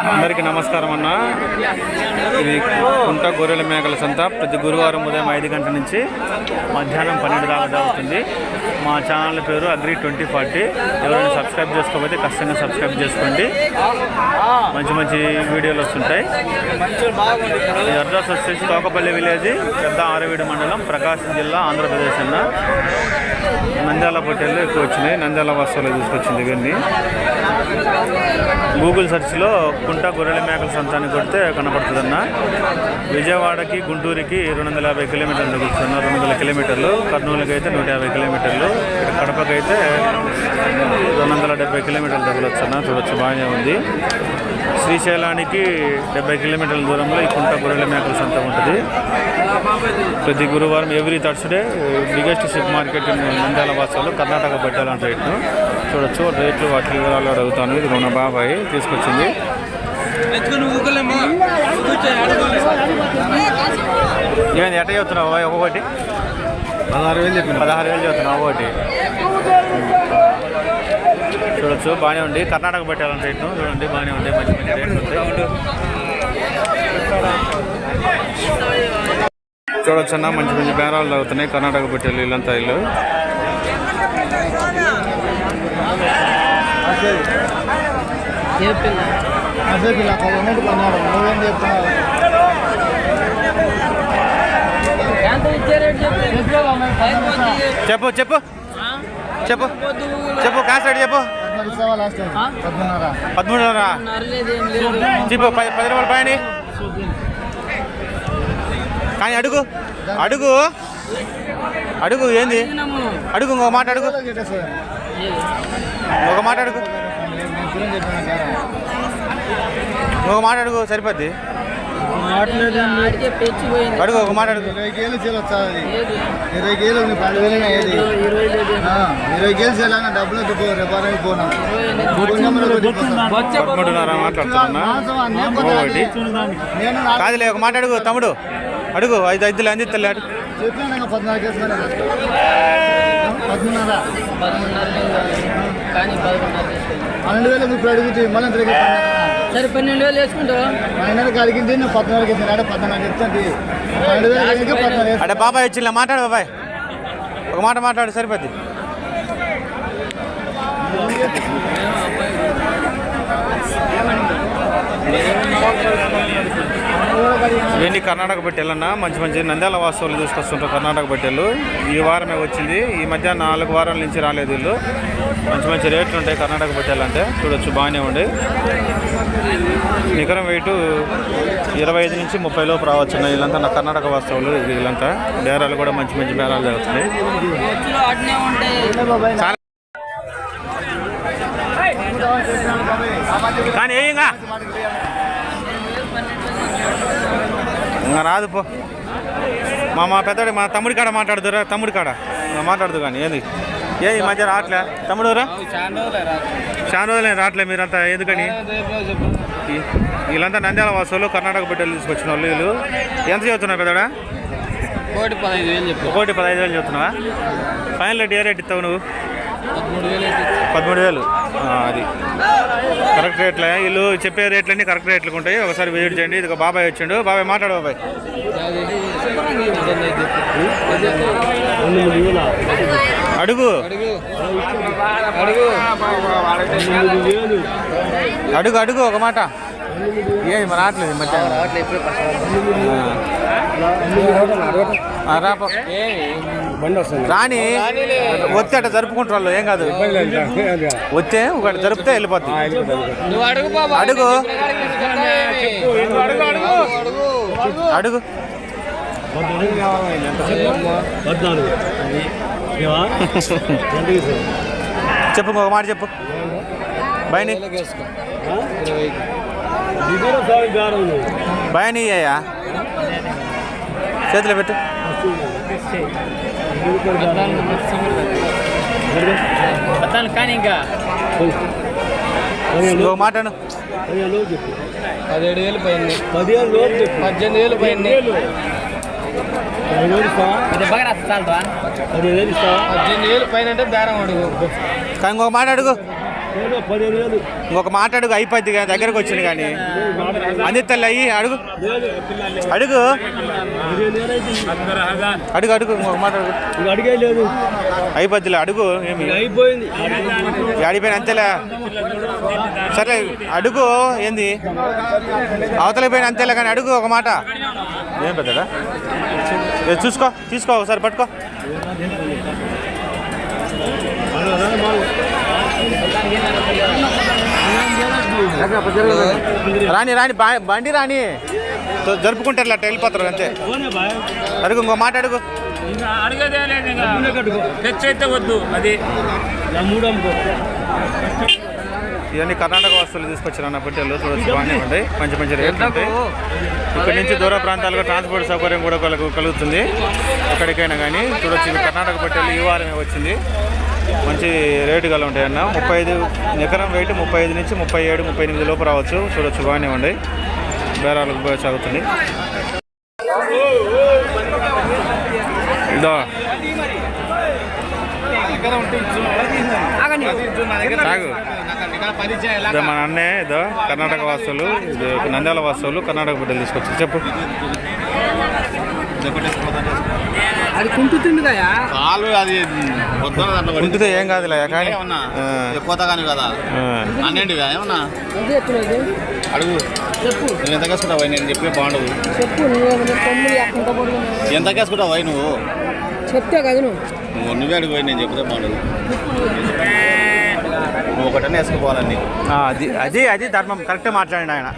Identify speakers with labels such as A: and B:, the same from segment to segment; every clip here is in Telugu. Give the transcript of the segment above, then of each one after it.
A: అందరికీ నమస్కారం అన్న. ఇది కుంట గొర్రెల మేకల సంత. ప్రతి గురువారం ఉదయం ఐదు గంటల నుంచి మధ్యాహ్నం పన్నెండు దాకా జరుగుతుంది. మా ఛానల్ పేరు అగ్రి ట్వంటీ ఫార్టీ ఎవరైనా సబ్స్క్రైబ్ చేసుకోకపోతే ఖచ్చితంగా సబ్స్క్రైబ్ చేసుకోండి. మంచి మంచి వీడియోలు వస్తుంటాయి. ఈ అడ్రస్ వచ్చేసి తోకపల్లి విలేజ్ పెద్ద ఆరవీడు మండలం ప్రకాశం జిల్లా ఆంధ్రప్రదేశ్ అన్న. నంద్యాల పొట్టేళ్ళు ఎక్కువ వచ్చినాయి. నంద్యాల వస్తువులు తీసుకొచ్చింది ఇవన్నీ. గూగుల్ సెర్చ్లో కుంట గొర్రెల మేకల సంతాన్ని కొడితే కనపడుతుందన్న. విజయవాడకి గుంటూరుకి రెండు వందల యాభై కిలోమీటర్లు తగ్గుతున్న రెండు వందల కిలోమీటర్లు. కర్నూలుకి అయితే నూట యాభై కిలోమీటర్లు. ఇక్కడ కడపకి అయితే రెండు వందల డెబ్బై కిలోమీటర్లు తగలొచ్చన్న చూడొచ్చు బాగానే ఉంది. శ్రీశైలానికి డెబ్బై కిలోమీటర్ల దూరంలో ఈ కుంట గొర్రెల మేకల సంత ఉంటుంది. ప్రతి గురువారం every Thursday biggest sheep market Nandyal వాసాలు Karnataka పెట్టాలంటే రేట్లు చూడొచ్చు రేట్లు వాటి వివరాలు అడుగుతాను. ఇది మన బాబాయ్ తీసుకొచ్చింది. ఏమైంది ఎట్ట చెప్తున్నావు ఒక్కొక్కటి
B: పదహారు వేలు చెప్పిన.
A: పదహారు వేలు చెప్తున్నావు ఒకటి. చూడొచ్చు. బాగానే ఉంది. కర్ణాటక పెట్టాలంటే రేట్లు చూడండి బాగానే ఉంది. మంచి మంచి రేట్లు చూడొచ్చు అన్న మంచి మంచి బేరాలు తగ్గుతున్నాయి కర్ణాటక పెట్టాలి ఇల్లంతా ఇల్లు. చెప్పు చెప్పు. చెప్పు చెప్పు కాన్సెప్ట్ చెప్పు.
B: పద్మూడున్నర
A: చెప్పు పది పది రూపాయలు పైన. కానీ అడుగు అడుగు. అడుగు ఏంది? అడుగు ఇంకో మాట అడుగు. ఒక మాట అడుగు. ఇంకొక మాట అడుగు సరిపోద్ది. అడుగు ఒక మాట అడుగు.
B: ఇరవై కేలు చేలు వచ్చాది ఇరవై కేలు ఉంది పది వేలు అయ్యేది ఆ, ఇరవై కేలు చేయాలన్నా డబ్బులు రేపారానికి పోనా? నా-
A: కాదులే ఒక మాట అడుగు తమ్ముడు. అడుగు ఐదు ఐదులు అందిస్తలే
B: చెప్పాను పద్నాలుగు కేసు. పన్నెండు వేలు ఇప్పుడు అడుగుతుంది మళ్ళీ తిరిగి
C: సరే పన్నెండు వేలు వేసుకుంటావా?
B: పన్నెండు కలిగింది నువ్వు పద్నాలుగు ఇస్తుంది పన్నెండు వేలు కలిగి పద్నాలుగు.
A: అంటే బాబాయ్ వచ్చిందిలే మాట్లాడు బాబాయ్. ఒక మాట మాట్లాడు సరిపోద్ది. ఇవన్నీ కర్ణాటక పెట్టెలన్నా. మంచి మంచి నంద్యాల వాస్తవులు తీసుకొస్తుంటారు కర్ణాటక పెట్టెలు. ఈ వారమే వచ్చింది. ఈ మధ్య నాలుగు వారాల నుంచి రాలేదు వీళ్ళు. మంచి మంచి రేట్లు ఉంటాయి కర్ణాటక పెట్టెలు చూడొచ్చు బాగానే ఉండి నికరం వెయిట్ ఇరవై ఐదు నుంచి ముప్పై లోపు రావచ్చు వీళ్ళంతా నా కర్ణాటక వాస్తవులు వీళ్ళంతా. బేరాలు కూడా మంచి మంచి బేరాలు జరుగుతున్నాయి. కానీ ఏ ఇంకా రాదు పో. మా మా పెద్దడి మా తమ్ముడి కాడ మాట్లాడుతురా తమ్ముడి కాడ. మాట్లాడదు కానీ ఏంది? ఏ ఈ మధ్య రావట్లే తమ్ముడు రా చాలా రోజులే రావట్లే. మీరంతా ఎందుకని? వీళ్ళంతా నంద్యాల వాసులు కర్ణాటక బిడ్డలు తీసుకొచ్చిన వాళ్ళు వీళ్ళు. ఎంత చదువుతున్నారు పెద్దడా?
C: కోటి పదహైదు వేలు
A: చెప్తున్నావా ఫైనల్ రేట్ ఏ రేట్ ఇస్తావు నువ్వు.
C: పదమూడు వేలు
A: అది. కరెక్ట్ రేట్లే. వీళ్ళు చెప్పే రేట్లన్నీ కరెక్ట్ రేట్లు ఉంటాయి. ఒకసారి విజిట్ చేయండి. ఇది ఒక బాబాయ్ వచ్చిండు. బాబాయ్ మాట్లాడు బాబాయ్. అడుగు.
C: అడుగు
A: అడుగు అడుగు ఒక మాట. మరి రావట్లేదు ఈ మధ్య ఆ, రాపో రాని వచ్చేట అట్ట జరుపుకుంటారు వాళ్ళు ఏం కాదు. వచ్చే ఒకటి జరిపితే వెళ్ళిపోద్ది
C: అడుగు.
A: అడుగు.
C: అడుగు
A: చెప్పు ఇంకొక మాట చెప్పు. బయని బయని అయ్యా. చేతిలో పెట్టు.
C: కానీ ఇంకా.
A: ఇంకొక మాట అను.
C: పదిహేడు వేలు పోయింది. పద్దెనిమిది వేలు పోయింది. ఇది బాగా రాస్తా పద్దెనిమిది వేలు పైన అంటే బేరం అడుగు.
A: ఇంకొక మాట అడుగు.
C: పదిహేను వేలు
A: ఇంకొక మాట అడుగు అయిపోద్ది కానీ దగ్గరకు వచ్చింది కానీ. అందిత్తల్లి అయ్యి అడుగు. అడుగు. అడుగు అడుగు ఇంకొక మాట అడుగు.
C: లేదు.
A: అయిపోద్దిలే అడుగు ఏమి?
C: అయిపోయింది.
A: ఆడిపోయిన అంతేలే. సరే అడుగు ఏంది? అవతల పోయిన అంతేలే కానీ అడుగు ఒక మాట. ఏం పెద్దడా ఏ, చూసుకో తీసుకో ఒకసారి పట్టుకో. రాని రాని బా- బండి రాని తో- జరుపుకుంటారు అట్లా వెళ్ళిపోతారు అంతే. అడుగు ఇంకో మాట అడుగు.
D: తెచ్చైతే వద్దు అది.
A: ఇవన్నీ కర్ణాటక వస్తువులు తీసుకొచ్చారు అన్న పెట్టెలు. చూడొచ్చు బాగానే ఉంటాయి మంచి మంచి రేట్లు ఉంటాయి. ఇక్కడ నుంచి దూర ప్రాంతాలకు ట్రాన్స్పోర్ట్ సౌకర్యం కూడా కలుగు కలుగుతుంది. ఎక్కడికైనా కానీ చూడొచ్చు ఇవి కర్ణాటక పెట్టెలు ఈ వారమే వచ్చింది. మంచి రేటు గల ఉంటాయి అన్న. ముప్పై ఐదు ఎకరం వెయిట్ ముప్పై ఐదు నుంచి ముప్పై ఏడు ముప్పై ఎనిమిది లోపు రావచ్చు. చూడొచ్చు బాగానే ఉన్నాయి బేరాలకు బాగా సాగుతుంది. ఇదో. ఇదో మన అన్నే ఇదో కర్ణాటక వాస్తువులు ఇది నంద్యాల వాస్తువులు కర్ణాటక బిడ్డలు తీసుకొచ్చి చెప్పు.
C: అది కుంటుతుంది కదా
B: కాలు అది
A: ఏం కాదులే కానీ
B: ఎక్కువ కానీ కదా.
A: ఆ.
B: అన్నేంటివా ఏమన్నా? అడుగు.
E: చెప్పు.
B: నువ్వు ఎంత కేసుకుంటావు నేను చెప్పే బాగుండదు.
E: చెప్పు నువ్వు
B: ఎంత కేసుకుంటావు నువ్వు?
E: చెప్తే కదా నువ్వు.
B: నువ్వు నువ్వే అడిగి పోయి నేను చెప్తే బాగుండదు. నువ్వు ఒకటనే వేసుకుపోవాలని
A: అది అది అది ధర్మం. కరెక్ట్ మాట్లాడండి ఆయన.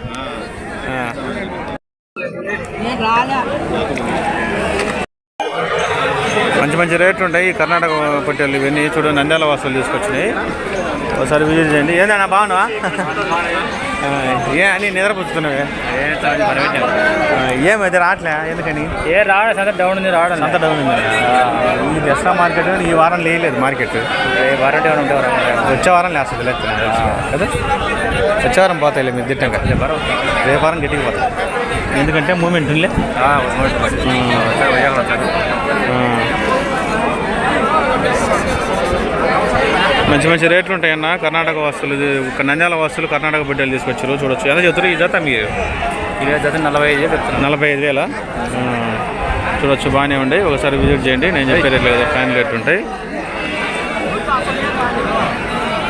E: నేను రాలే.
A: మంచి మంచి రేట్లు ఉంటాయి. ఈ కర్ణాటక పొట్టేళ్ళు ఇవన్నీ చూడు నంద్యాల వాసులు తీసుకొచ్చినాయి. ఒకసారి విజిట్ చేయండి. ఏందన్నా బాగున్నావా? ఏ అని నిద్రపుచ్చుతున్నావే ఏమైతే రావట్లే ఎందుకని?
C: ఏ రావడం సంత డౌన్ ఉంది రావడం
A: అంత డౌన్ ఉంది. ఈ దసరా మార్కెట్ ఈ వారం లేయలేదు మార్కెట్.
C: వరటి ఉంటే
A: వచ్చే వారం లేస్తుంది లేదు కదా? వచ్చే వారం పోతాయి మీరు దిట్టంగా రేపు వారం గట్టిగా పోతాయి ఎందుకంటే మూమెంట్ ఉందిలే. మంచి మంచి రేట్లు ఉంటాయన్న. కర్ణాటక వస్తువులు ఇది ఒక నంద్యాల వస్తువులు కర్ణాటక బిడ్డలు తీసుకొచ్చారు చూడొచ్చు. ఎంత చెప్తారు ఈ జత మీరు?
C: ఇరవై జత నలభై ఐదు
A: నలభై ఐదు వేల? చూడొచ్చు బాగానే ఉండే. ఒకసారి విజిట్ చేయండి. నేను చెప్పే రేట్లు కదా ఫ్యాన్ రేట్ ఉంటాయి.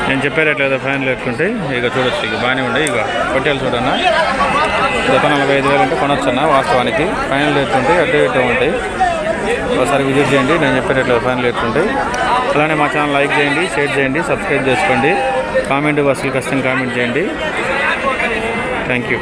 A: నేను చెప్పే రేట్లు కదా ఫ్యాన్ రేట్లు ఉంటాయి. ఇక చూడొచ్చు ఇక బాగానే ఉండే. ఇక పొట్టేలు చూడన్న. జత నలభై ఐదు వేలు ఉంటే కొనొచ్చు అన్న వాస్తవానికి. ఫైనల్ రేట్లు ఉంటాయి అడ్డు ఇటు ఉంటాయి. ఒకసారి విజిట్ చేయండి. నేను చెప్పేటట్లు ఫైనల్ ఫ్యాన్లు ఎట్లుంటాయి అలానే మా ఛానల్ లైక్ చేయండి షేర్ చేయండి సబ్స్క్రైబ్ చేసుకోండి. కామెంట్ అసలు కష్టం కామెంట్ చేయండి. Thank you.